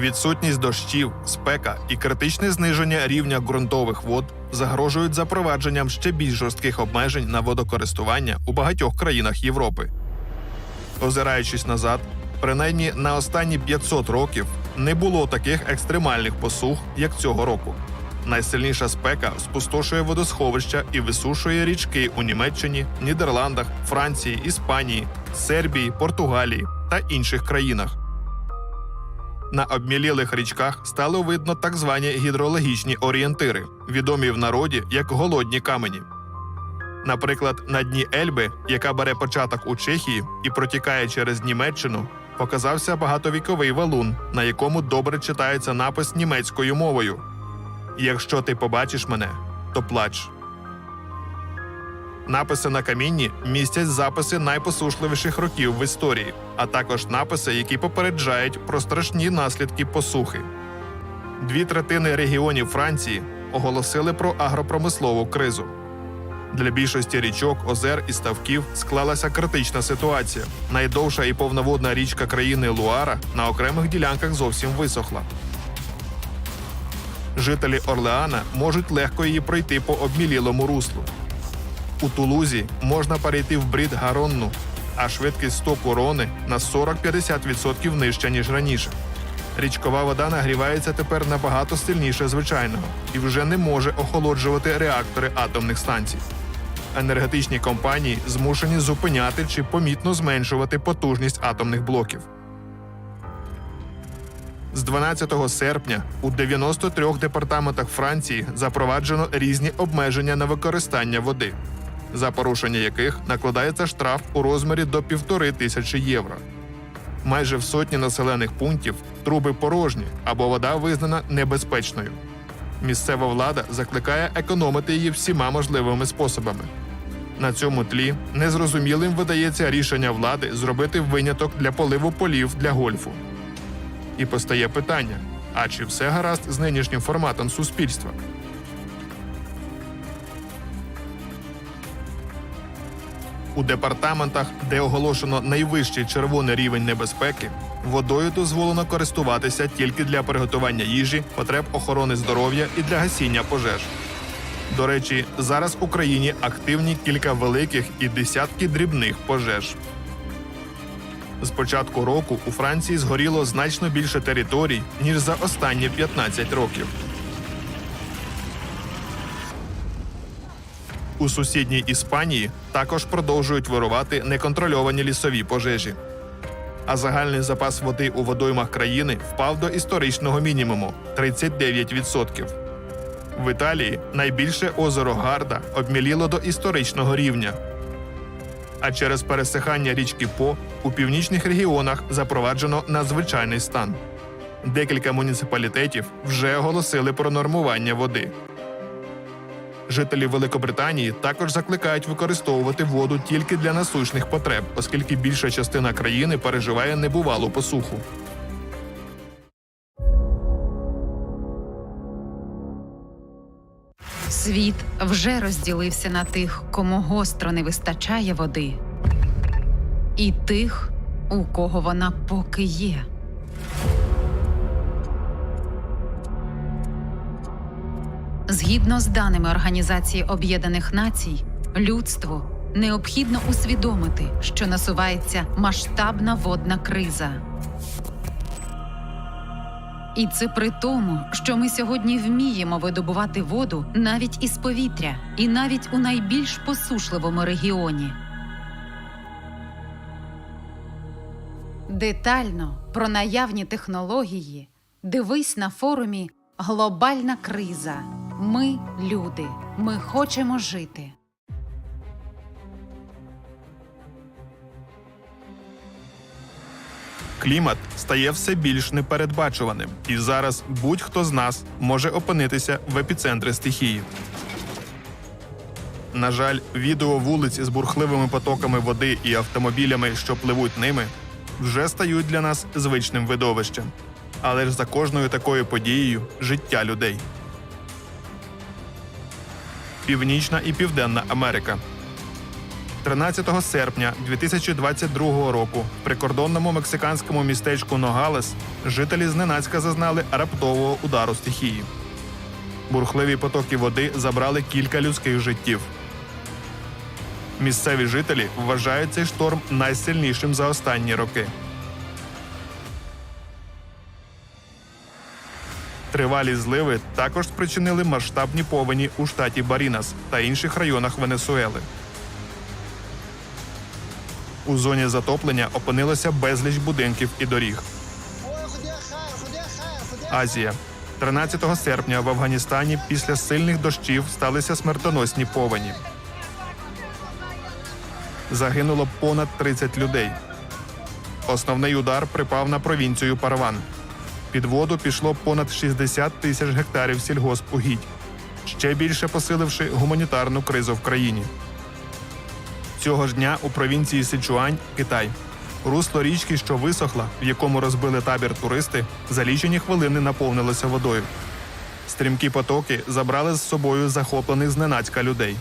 Відсутність дощів, спека і критичне зниження рівня ґрунтових вод загрожують запровадженням ще більш жорстких обмежень на водокористування у багатьох країнах Європи. Озираючись назад, принаймні на останні 500 років не було таких екстремальних посух, як цього року. Найсильніша спека спустошує водосховища і висушує річки у Німеччині, Нідерландах, Франції, Іспанії, Сербії, Португалії та інших країнах. На обмілілих річках стало видно так звані гідрологічні орієнтири, відомі в народі як голодні камені. Наприклад, на дні Ельби, яка бере початок у Чехії і протікає через Німеччину, показався багатовіковий валун, на якому добре читається напис німецькою мовою. Якщо ти побачиш мене, то плач. Написи на камінні містять записи найпосушливіших років в історії, а також написи, які попереджають про страшні наслідки посухи. Дві третини регіонів Франції оголосили про агропромислову кризу. Для більшості річок, озер і ставків склалася критична ситуація. Найдовша і повноводна річка країни Луара на окремих ділянках зовсім висохла. Жителі Орлеана можуть легко її пройти по обмілілому руслу. У Тулузі можна перейти в брід Гаронну, а швидкість стоку рони на 40-50% нижча, ніж раніше. Річкова вода нагрівається тепер набагато сильніше звичайного і вже не може охолоджувати реактори атомних станцій. Енергетичні компанії змушені зупиняти чи помітно зменшувати потужність атомних блоків. З 12 серпня у 93 департаментах Франції запроваджено різні обмеження на використання води, за порушення яких накладається штраф у розмірі до півтори тисячі євро. Майже в сотні населених пунктів труби порожні або вода визнана небезпечною. Місцева влада закликає економити її всіма можливими способами. На цьому тлі незрозумілим видається рішення влади зробити виняток для поливу полів для гольфу. І постає питання: а чи все гаразд з нинішнім форматом суспільства? У департаментах, де оголошено найвищий червоний рівень небезпеки, водою дозволено користуватися тільки для приготування їжі, потреб охорони здоров'я і для гасіння пожеж. До речі, зараз в Україні активні кілька великих і десятки дрібних пожеж. З початку року у Франції згоріло значно більше територій, ніж за останні 15 років. У сусідній Іспанії також продовжують вирувати неконтрольовані лісові пожежі. А загальний запас води у водоймах країни впав до історичного мінімуму 39%. В Італії найбільше озеро Гарда обміліло до історичного рівня. А через пересихання річки По у північних регіонах запроваджено надзвичайний стан. Декілька муніципалітетів вже оголосили про нормування води. Жителі Великобританії також закликають використовувати воду тільки для насущних потреб, оскільки більша частина країни переживає небувалу посуху. Світ вже розділився на тих, кому гостро не вистачає води, і тих, у кого вона поки є. Згідно з даними Організації Об'єднаних Націй, людству необхідно усвідомити, що насувається масштабна водна криза. І це при тому, що ми сьогодні вміємо видобувати воду навіть із повітря, і навіть у найбільш посушливому регіоні. Детально про наявні технології дивись на форумі Глобальна криза. Ми люди. Ми хочемо жити. Клімат стає все більш непередбачуваним, і зараз будь-хто з нас може опинитися в епіцентрі стихії. На жаль, відео вулиць з бурхливими потоками води і автомобілями, що пливуть ними, вже стають для нас звичним видовищем. Але ж за кожною такою подією життя людей. Північна і Південна Америка. 13 серпня 2022 року в прикордонному мексиканському містечку Ногалес жителі зненацька зазнали раптового удару стихії. Бурхливі потоки води забрали кілька людських життів. Місцеві жителі вважають цей шторм найсильнішим за останні роки. Тривалі зливи також спричинили масштабні повені у штаті Барінас та інших районах Венесуели. У зоні затоплення опинилося безліч будинків і доріг. Азія. 13 серпня в Афганістані після сильних дощів сталися смертоносні повені. Загинуло понад 30 людей. Основний удар припав на провінцію Парван. Під воду пішло понад 60 тисяч гектарів сільгоспугідь, ще більше посиливши гуманітарну кризу в країні. Цього ж дня у провінції Сичуань, Китай, русло річки, що висохла, в якому розбили табір туристи, за лічені хвилини наповнилося водою. Стрімкі потоки забрали з собою захоплених зненацька людей.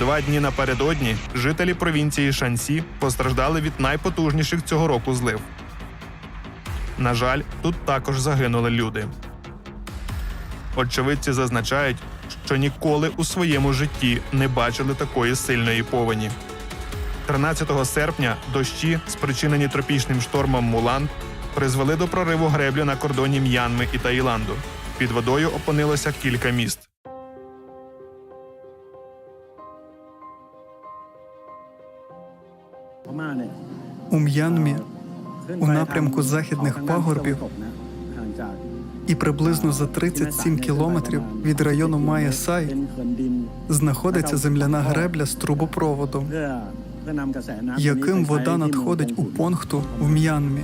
Два дні напередодні жителі провінції Шансі постраждали від найпотужніших цього року злив. На жаль, тут також загинули люди. Очевидці зазначають, що ніколи у своєму житті не бачили такої сильної повені. 13 серпня дощі, спричинені тропічним штормом Мулан, призвели до прориву греблі на кордоні М'янми і Таїланду. Під водою опинилося кілька міст. У М'янмі у напрямку західних пагорбів і приблизно за 37 кілометрів від району Майя Сай знаходиться земляна гребля з трубопроводом, яким вода надходить у Понгту в М'янмі.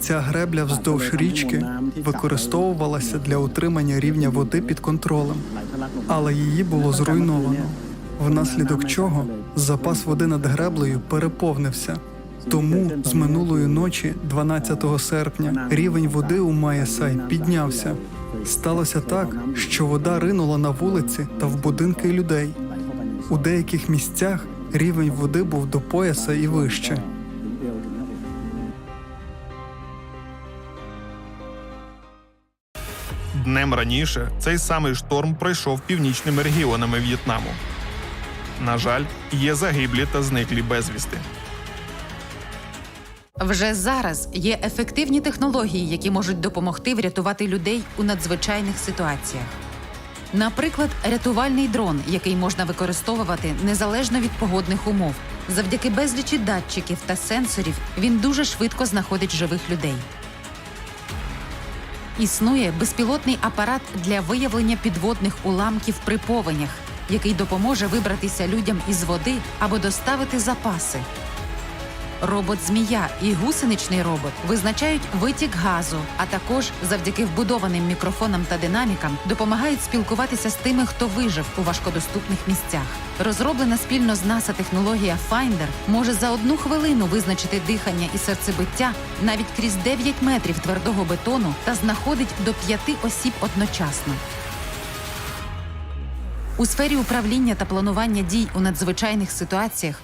Ця гребля вздовж річки використовувалася для утримання рівня води під контролем, але її було зруйновано, внаслідок чого запас води над греблею переповнився. Тому з минулої ночі, 12 серпня, рівень води у Майясай піднявся. Сталося так, що вода ринула на вулиці та в будинки людей. У деяких місцях рівень води був до пояса і вище. Днем раніше цей самий шторм пройшов північними регіонами В'єтнаму. На жаль, є загиблі та зниклі безвісти. Вже зараз є ефективні технології, які можуть допомогти врятувати людей у надзвичайних ситуаціях. Наприклад, рятувальний дрон, який можна використовувати незалежно від погодних умов. Завдяки безлічі датчиків та сенсорів він дуже швидко знаходить живих людей. Існує безпілотний апарат для виявлення підводних уламків при повенях, який допоможе вибратися людям із води або доставити запаси. Робот Змія і гусеничний робот визначають витік газу, а також завдяки вбудованим мікрофонам та динамікам допомагають спілкуватися з тими, хто вижив у важкодоступних місцях. Розроблена спільно з НАСА технологія Finder може за одну хвилину визначити дихання і серцебиття навіть крізь 9 метрів твердого бетону та знаходить до п'яти осіб одночасно. У сфері управління та планування дій у надзвичайних ситуаціях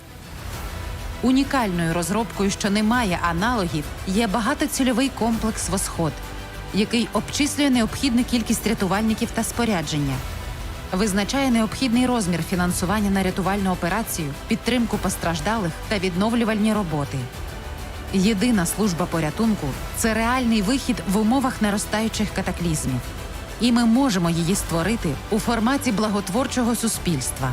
Унікальною розробкою, що не має аналогів, є багатоцільовий комплекс Восход, який обчислює необхідну кількість рятувальників та спорядження, визначає необхідний розмір фінансування на рятувальну операцію, підтримку постраждалих та відновлювальні роботи. Єдина служба порятунку це реальний вихід в умовах наростаючих катаклізмів. І ми можемо її створити у форматі благотворчого суспільства.